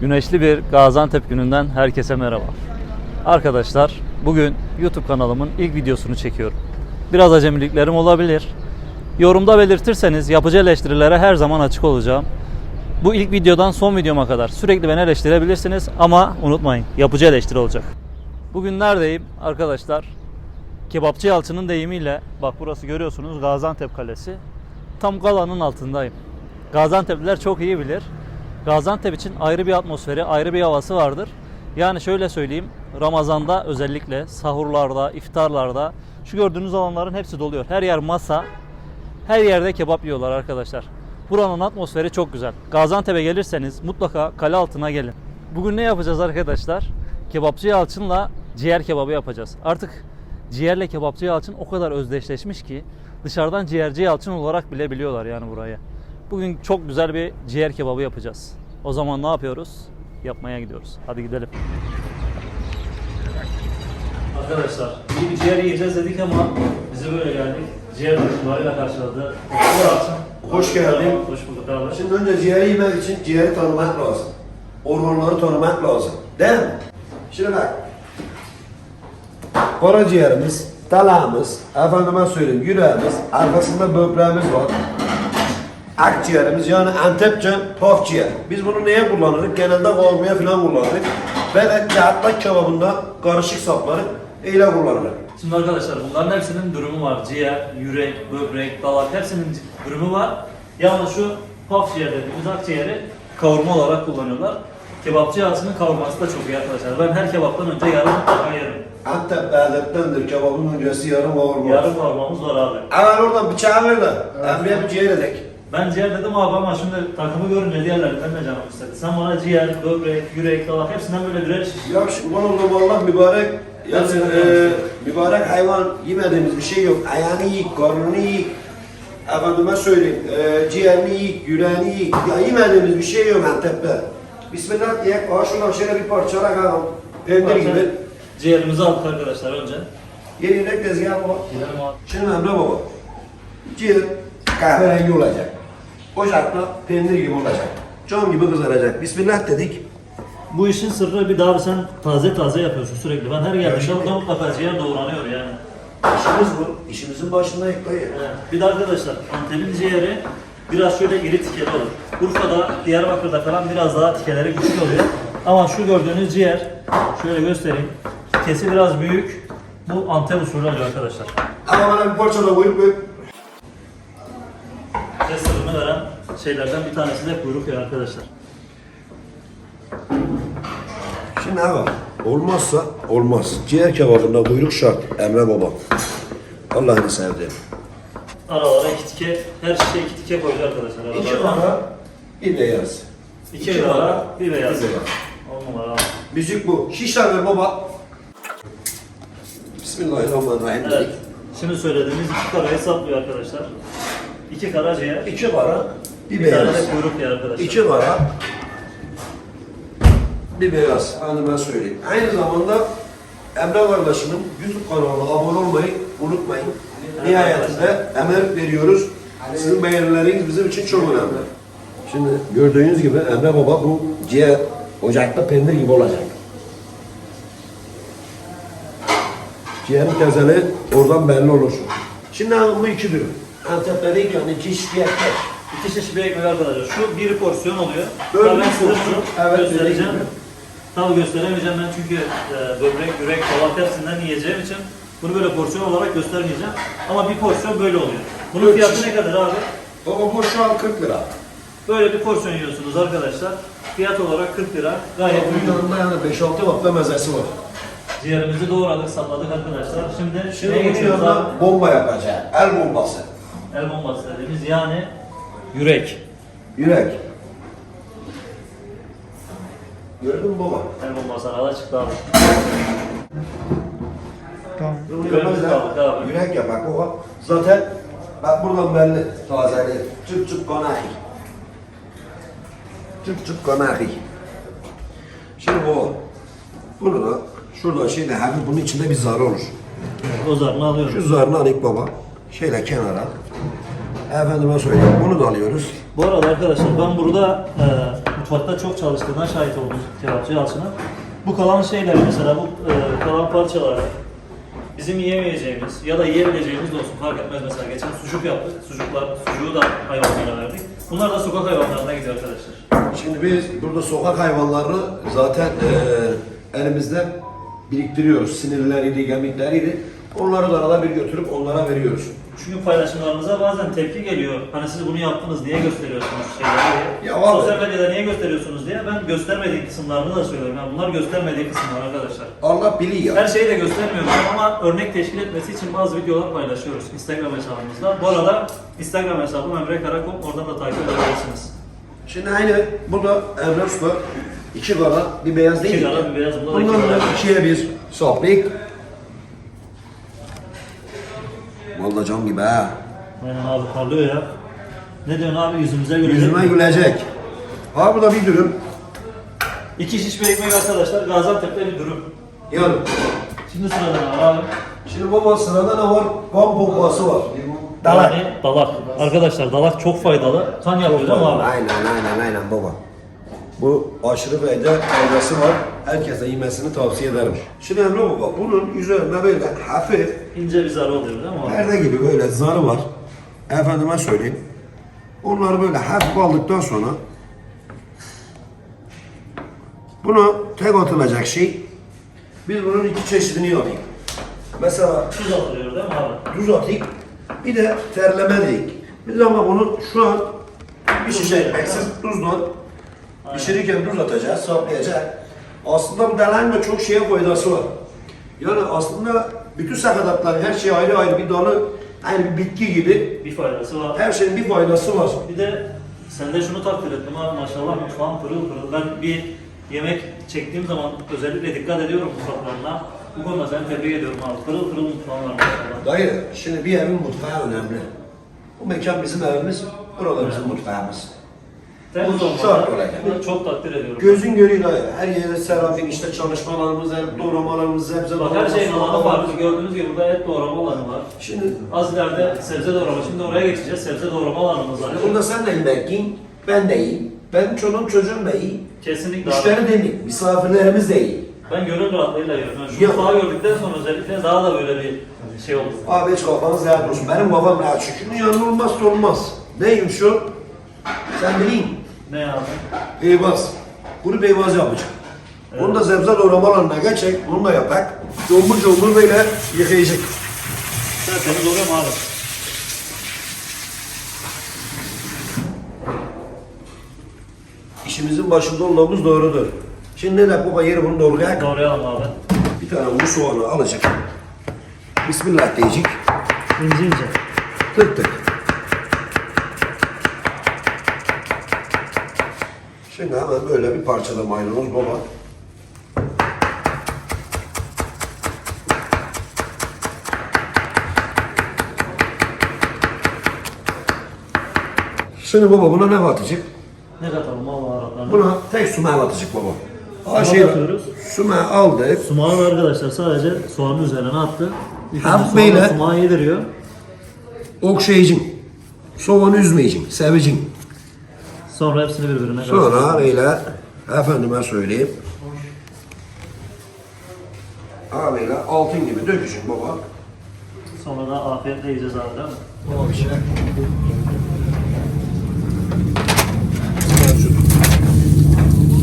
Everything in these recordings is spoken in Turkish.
Güneşli bir Gaziantep gününden herkese merhaba. Arkadaşlar bugün YouTube kanalımın ilk videosunu çekiyorum. Biraz acemiliklerim olabilir. Yorumda belirtirseniz yapıcı eleştirilere her zaman açık olacağım. Bu ilk videodan son videoma kadar sürekli beni eleştirebilirsiniz ama unutmayın yapıcı eleştiri olacak. Bugün neredeyim arkadaşlar? Kebapçı Yalçın'ın deyimiyle bak burası görüyorsunuz Gaziantep Kalesi. Tam galanın altındayım. Gaziantep'liler çok iyi bilir. Gaziantep için ayrı bir atmosferi, ayrı bir havası vardır. Yani şöyle söyleyeyim, Ramazan'da özellikle sahurlarda, iftarlarda şu gördüğünüz alanların hepsi doluyor. Her yer masa, her yerde kebap yiyorlar arkadaşlar. Buranın atmosferi çok güzel. Gaziantep'e gelirseniz mutlaka kale altına gelin. Bugün ne yapacağız arkadaşlar? Kebapçı Yalçın'la ciğer kebabı yapacağız. Artık ciğerle kebapçı Yalçın o kadar özdeşleşmiş ki dışarıdan ciğerci Yalçın olarak bile biliyorlar yani burayı. Bugün çok güzel bir ciğer kebabı yapacağız. O zaman ne yapıyoruz? Yapmaya gidiyoruz. Hadi gidelim. Arkadaşlar iyi bir ciğer yiyeceğiz dedik ama bize böyle geldik. Ciğer dışlarıyla karşıladı. Yalçın. Hoş geldin. Hoş bulduk abi. Şimdi önce ciğeri yemek için ciğeri tanımak lazım. Organları tanımak lazım. Değil mi? Şimdi bak. Karaciğerimiz, dalağımız, efendime söyleyeyim yüreğimiz, arkasında böbreğimiz var. Akciğerimiz yani Antepçe paf ciğer. Biz bunu neye kullanırız? Genelde kavurmaya falan kullanırız. Ve de hatta kebabında karışık sapları öyle kullanırız. Şimdi arkadaşlar bunların hepsinin durumu var. Ciğer, yürek, böbrek, dalak hepsinin durumu var. Yalnız şu paf ciğer dediğimiz akciğeri kavurma olarak kullanıyorlar. Kebapçı Yalçın'ın kavurması da çok iyi arkadaşlar. Ben her kebaptan önce yarım mutlaka yerim. Antep lezzettendir. Kebabın öncesi yarım kavurma. Yarım kavurmamız var abi. Hemen oradan bıçağı ver de. Emre'ye bir ciğer edek. Ben ciğer dedim abi ama şimdi takımı görünce diğerlerinden de canım istedi. Sen bana ciğer, böbrek, yürek, dalak hepsinden böyle birer. Ya kurban olduğum Allah mübarek Hepsinden e, mübarek hayvan yemediğimiz bir şey yok. Ayağını yiyik, karnını yiyik. Efendime söyleyeyim, e, ciğerini yiyik, yüreğini yiyik. Ya yemediğimiz bir şey yok Antep'te. Bismillah diye aa şuradan şöyle bir parça bakalım. Peynir gibi. Ciğerimizi aldık arkadaşlar önce. Yeni yürek tezgahı baba. Gidelim abi. Şimdi Emre baba. Ciğer kahverengi olacak. Ocakta peynir gibi olacak. Cam gibi kızaracak. Bismillah dedik. Bu işin sırrı bir daha sen taze taze yapıyorsun sürekli. Ben her geldiğimde burada mutlaka ciğer doğranıyor yani. İşimiz bu. İşimizin başındayız dayı. Evet. Bir de arkadaşlar Antep'in ciğeri biraz şöyle iri tikeli olur. Urfa'da, Diyarbakır'da falan biraz daha tikeleri küçük oluyor. Ama şu gördüğünüz ciğer, şöyle göstereyim. Kesi biraz büyük. Bu Antep usulü oluyor arkadaşlar. Ama bana bir parça da koyup koyup. Ve sırrını veren şeylerden bir tanesi de kuyruk yağı arkadaşlar. Şimdi abi olmazsa olmaz. Ciğer kebabında kuyruk şart Emre baba. Allah'ını sevdiğim. Aralara iki tike, her şişe iki tike koydu arkadaşlar. Aralara. İki ara bir beyaz. İki iki ara, bir beyaz. bir beyaz. On numara. Müzik bu. Şişler ver baba. Bismillahirrahmanirrahim Evet. Şimdi söylediğimiz iki kara hesaplıyor arkadaşlar. İki kara ciğer, İki kara bir, bir tane beyaz. de kuyruk yağı arkadaşlar. İki kara bir beyaz. Hani ben söyleyeyim. Aynı zamanda Emre kardeşimin YouTube kanalına abone olmayı unutmayın. Nihayetinde emek veriyoruz. Sizin beğenileriniz bizim için çok önemli. Şimdi gördüğünüz gibi Emre Baba bu ciğer ocakta peynir gibi olacak. Ciğerin tezeli oradan belli olur. Şimdi bu iki dürüm. Antep'te değil ki hani iki ekmek. İki çeşit bir ekmek arkadaşlar. Şu bir porsiyon oluyor. Böyle Tabii ben size porsiyon, şunu evet, göstereceğim. dediğim gibi. Tabii gösteremeyeceğim ben çünkü e, böbrek, yürek, kolak hepsinden yiyeceğim için bunu böyle porsiyon olarak göstermeyeceğim. Ama bir porsiyon böyle oluyor. Bunun fiyatı ne kadar abi? Baba bu şu an 40 lira. Böyle bir porsiyon yiyorsunuz arkadaşlar. Fiyat olarak 40 lira. Gayet Bunun uygun. yanında yani 5-6 vakta mezesi var. Ciğerimizi doğradık, sapladık arkadaşlar. Şimdi, Şimdi neye bunun geçiyoruz abi? bomba yapacağız. El bombası. El bombası dediğimiz yani yürek. Yürek. Gördün mü baba? El bombası arada çıktı abi. Bunu Yüreğimizi yapacağız. aldık abi. Yürek yapak baba. Zaten bak buradan belli tazeliği. Çıp çıp kanahi. Çıp çıp kanahi. Şimdi baba. Bunu da şuradan şeyle hafif bunun içinde bir zarı olur. O zarını alıyoruz. Şu zarını alıp baba. Şöyle kenara. Efendime söyleyeyim bunu da alıyoruz. Bu arada arkadaşlar ben burada e, mutfakta çok çalıştığına şahit oldum kebapçı Yalçın'ın. Bu kalan şeyler mesela bu e, kalan parçalar bizim yiyemeyeceğimiz ya da yiyebileceğimiz de olsun fark etmez mesela geçen sucuk yaptık. Sucuklar, sucuğu da hayvanlara verdik. Bunlar da sokak hayvanlarına gidiyor arkadaşlar. Şimdi biz burada sokak hayvanlarını zaten eee, elimizde biriktiriyoruz. Sinirleriydi, kemikleriydi. Onları da arada bir götürüp onlara veriyoruz. Çünkü paylaşımlarınıza bazen tepki geliyor. Hani siz bunu yaptınız, niye gösteriyorsunuz şeyleri. Ya abi. Sosyal medyada niye gösteriyorsunuz diye ben göstermediğim kısımlarını da söylüyorum. Yani bunlar göstermediği kısımlar arkadaşlar. Allah biliyor. Her şeyi de göstermiyoruz ama örnek teşkil etmesi için bazı videolar paylaşıyoruz Instagram hesabımızda. Bu arada Instagram hesabım Emre Karakom, oradan da takip edebilirsiniz. Şimdi aynı burada Emre Usta iki kara bir beyaz değil İki mi? kara, bir beyaz, bunda da iki Bundan da kara. ikiye bir saplik. Cam gibi ha. Aynen abi parlıyor ya. Ne diyorsun abi yüzümüze göre? Yüzüme gülecek. Ha burada bir dürüm. İki şişme ekmek arkadaşlar Gaziantep'te bir durum. Yani Şimdi sırada ne var abi? şimdi baba sırada ne var? Kan pompası var. Dalak. Yani dalak. Arkadaşlar dalak çok faydalı. Kan yapıyor değil mi abi? Aynen aynen aynen baba. Bu aşırı fayda faydası var. Herkese yemesini tavsiye ederim. Şimdi Emre baba bunun üzerinde böyle hafif İnce bir zarı oluyor değil mi abi? perde gibi böyle zarı var. Efendime söyleyeyim. Onları böyle hafif aldıktan sonra buna tek atılacak şey biz bunun iki çeşidini yapayım. Mesela Tuz atılıyor değil mi abi? tuz atayım. Bir de terleme deyik. Biz ama bunu şu an bir şişe ekmeksiz tuzla pişirirken tuz atacağız, saplayacağız. Aslında bu de çok şeye faydası var. Yani aslında bütün sakatatların her şey ayrı ayrı bir dalı, aynı bir bitki gibi Bir faydası var. her şeyin bir faydası var. Bir de sende şunu takdir ettim abi maşallah mutfağın pırıl pırıl. Ben bir yemek çektiğim zaman özellikle dikkat ediyorum mutfaklarına. Bu konuda seni tebrik ediyorum abi. Pırıl pırıl mutfağın var maşallah. Dayı, şimdi bir evin mutfağı önemli. Bu mekan bizim evimiz, burada bizim mutfağımız. Temiz Bu olmalı. şart olacak. Bunu çok takdir ediyorum. Gözün görüyor. Her yerde serafin işte çalışmalarımız, her doğramalarımız, sebze Bak her şeyin alanı var. farklı. Gördüğünüz gibi burada et doğrama alanı var. Şimdi Az ileride sebze doğrama. Şimdi oraya geçeceğiz. Sebze doğrama alanımız var. Burada sen de yiyin, ben de yiyeyim. Benim çoluğum çocuğum da iyi. Kesinlikle. Müşteri de iyi, misafirlerimiz de iyi. Ben gönül rahatlığıyla yiyorum. Yani şu mutfağı gördükten sonra özellikle daha da böyle bir şey oldu. Abi hiç kafanız rahat olsun. Benim kafam rahat. Çünkü yanında olmazsa olmaz. Neyim şu? Sen bileyim. Ne abi? Beyvaz. Bunu beyvaz yapacağım. Onu da sebze doğramalarına geçecek. Bunu da yapak. Combur combur böyle yıkayacak. Sen temiz oluyor mu abi? İşimizin başında olmamız doğrudur. Şimdi ne de baba yeri bunu doğrayak. Doğrayalım abi. Bir tane bu soğanı alacak. Bismillah diyecek. İnce ince. Tık tık. Şimdi hemen böyle bir parçada maydanoz baba. Şimdi baba buna ne atacak? Ne katalım baharatlarını? Buna tek sumağı atacak baba. Sumağı Şey, atıyoruz. sumağı aldık. Sumağı da arkadaşlar sadece soğanın üzerine attı. İlk önce Hafif soğanla böyle. Sumağı yediriyor. Okşayıcın. Soğanı üzmeyeceksin, seveceksin. Sonra hepsini birbirine Sonra böyle efendime söyleyeyim. Abiyle altın gibi dökeceksin baba. Sonra da afiyetle yiyeceğiz abi değil mi? Şey.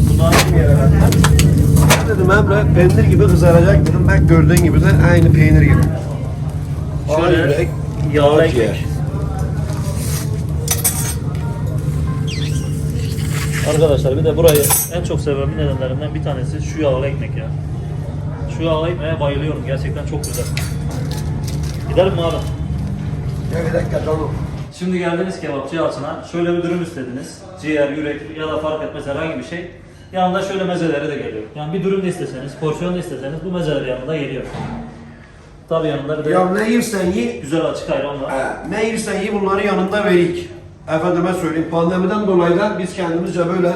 Bunlar Ben dedim Emre peynir gibi kızaracak dedim. Bak gördüğün gibi de aynı peynir gibi. Şöyle yağlı ekmek. Arkadaşlar bir de burayı en çok sevmemin nedenlerinden bir tanesi şu yağlı ekmek ya. Şu yağlı ekmeğe bayılıyorum. Gerçekten çok güzel. Gidelim mi abi? Ya bir dakika tamam. Şimdi geldiniz kebapçı Yalçın'a. Şöyle bir dürüm istediniz. Ciğer, yürek ya da fark etmez herhangi bir şey. Yanında şöyle mezeleri de geliyor. Yani bir dürüm de isteseniz, porsiyon da isteseniz bu mezeler yanında geliyor. Tabii yanında bir de Ya ne yersen ye, güzel açık ayran var. He, ne yersen ye bunları yanında verik. Efendime söyleyeyim pandemiden dolayı da biz kendimizce böyle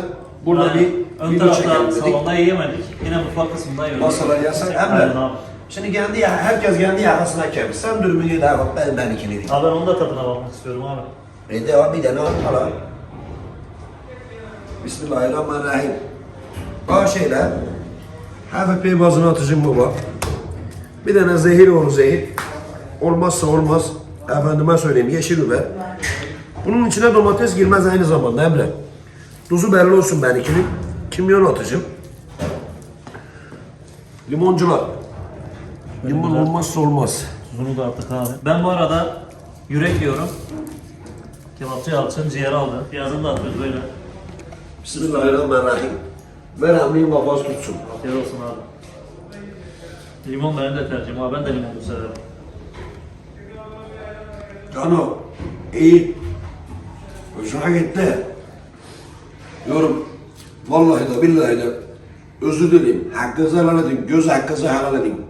burada Yani bir ön video çekelim dedik. salonda yiyemedik. Yine mutfak kısmında yiyoruz. Masalar yasak. Emre. abi. Şimdi kendi ya herkes kendi yakasına kemiş. Sen dürümünü de bak ben ben ikini diyeyim. Abi ben onun da tadına bakmak istiyorum abi. E de abi bir de ne yapalım? Bismillahirrahmanirrahim. Bazı şeyler hafif bir bazını atacağım baba. Bir tane zehir olur zehir. Olmazsa olmaz. Efendime söyleyeyim yeşil biber. Bunun içine domates girmez aynı zamanda Emre. Tuzu belli olsun benimkinin. Kimyon atacağım. Limoncular. Limon olmazsa olmaz. Tuzunu da attık abi. Ben bu arada yürek yiyorum. Kebapçı Yalçın ciğer aldı. Piyazını da atıyoruz böyle. Bismillahirrahmanirrahim. Amiyim kafası tutsun. Afiyet olsun abi. Limon benim de tercihim abi. Ben de limonu severim. Cano, iyi. Hoşuna gitti. Yorum. Vallahi de billahi de özür dileyim. Hakkınızı helal edin. Göz hakkınızı helal edin.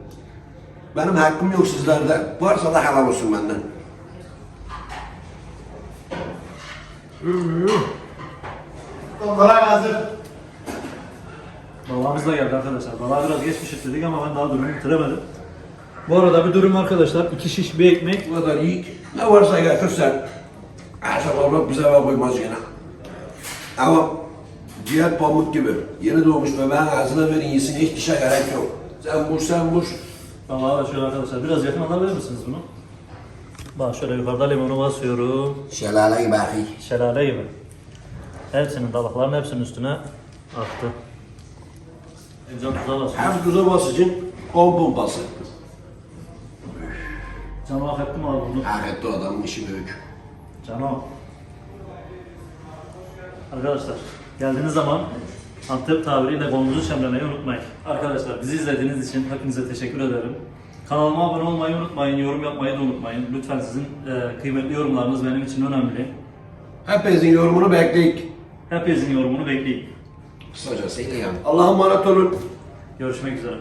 Benim hakkım yok sizlerde. Varsa da helal olsun benden. Kolay hazır. Babamız da geldi arkadaşlar. Baba biraz geç pişirttik ama ben daha durumu bitiremedim. Bu arada bir durum arkadaşlar. iki şiş bir ekmek. Bu kadar iyi. Ne varsa getirsen. Akşam Allah bize var koymaz yine. Ama ciğer pamuk gibi. Yeni doğmuş bebeğin ağzına verin yesin. Hiç dişe gerek yok. Sen vur sen vur. Baba şöyle arkadaşlar biraz yakın alabilir misiniz bunu? Bak şöyle yukarıda limonu basıyorum. Şelale gibi ahi. Şelale gibi. Hepsinin tabakların hepsinin üstüne aktı. Can tuza basıyor. Hem tuza basıcın, on pompası. Canı hak ettim abi bunu. Hak etti o adamın işi büyük. Canım. Arkadaşlar geldiğiniz zaman Antep tabiriyle kolunuzu çemlemeyi unutmayın. Arkadaşlar bizi izlediğiniz için hepinize teşekkür ederim. Kanalıma abone olmayı unutmayın, yorum yapmayı da unutmayın. Lütfen sizin e, kıymetli yorumlarınız benim için önemli. Hepinizin yorumunu bekleyik. Hepinizin yorumunu bekleyin. Kısacasıyla yani. Allah'a emanet olun. Görüşmek üzere.